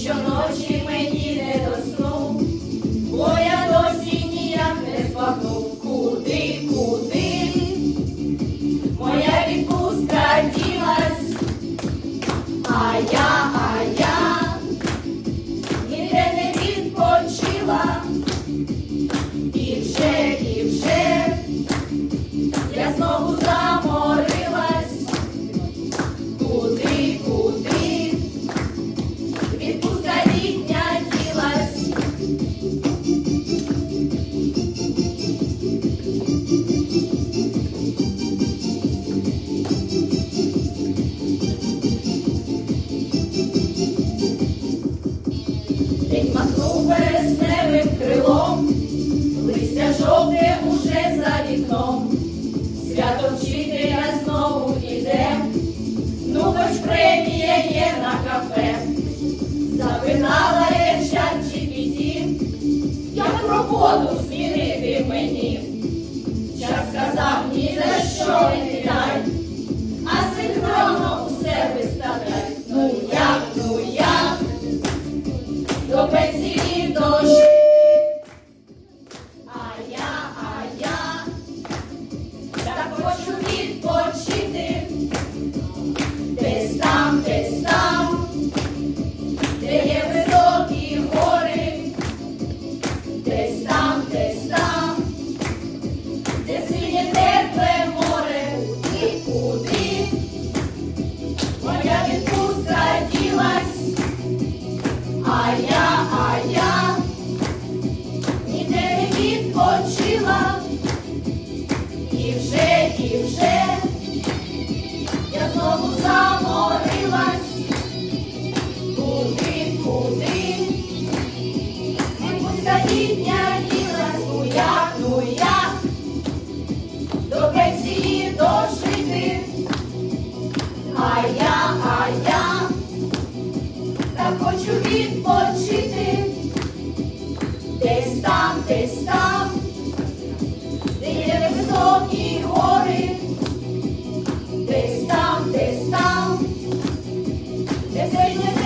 щоночі мені не до сну, бо я досі ніяк не спахнув. Куди, куди? Моя відпустка ділась, а я. Махнув вересневим крилом, листя жовте уже за вікном, свято вчителя знову. Without туди, Столітня діла туя, ну туя, до пенсії дожити, а я, а я хочу відпочити, десь там, десь там, де є високі гори, десь там, десь там, де сьогодні.